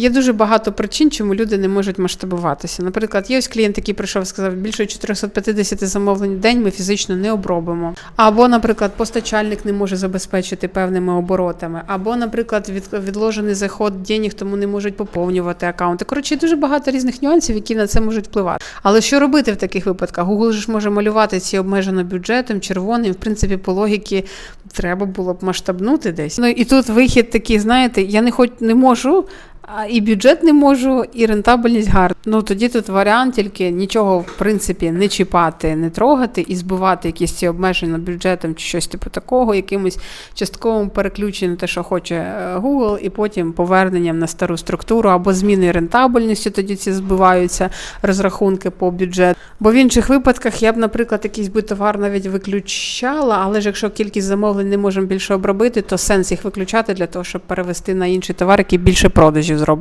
Є дуже багато причин, чому люди не можуть масштабуватися. Наприклад, є ось клієнт, який прийшов і сказав, більше 450 замовлень в день ми фізично не обробимо. Або, наприклад, постачальник не може забезпечити певними оборотами, або, наприклад, відложений заход денег, тому не можуть поповнювати акаунти. Коротше, дуже багато різних нюансів, які на це можуть впливати. Але що робити в таких випадках? Google ж може малювати ці обмежено бюджетом, червоним. В принципі, по логіки треба було б масштабнути десь. Ну і тут вихід такий, знаєте, я не хоч не можу. І бюджет не можу, і рентабельність гарна. Ну тоді тут варіант тільки нічого в принципі не чіпати, не трогати і збивати якісь ці обмеження бюджетом чи щось типу такого, якимось частковим переключенням те, що хоче е, Google, і потім поверненням на стару структуру або зміною рентабельності. Тоді ці збиваються розрахунки по бюджету. Бо в інших випадках я б, наприклад, якийсь би товар навіть виключала, але ж якщо кількість замовлень не можемо більше обробити, то сенс їх виключати для того, щоб перевести на інший товар, який більше продажів зробить.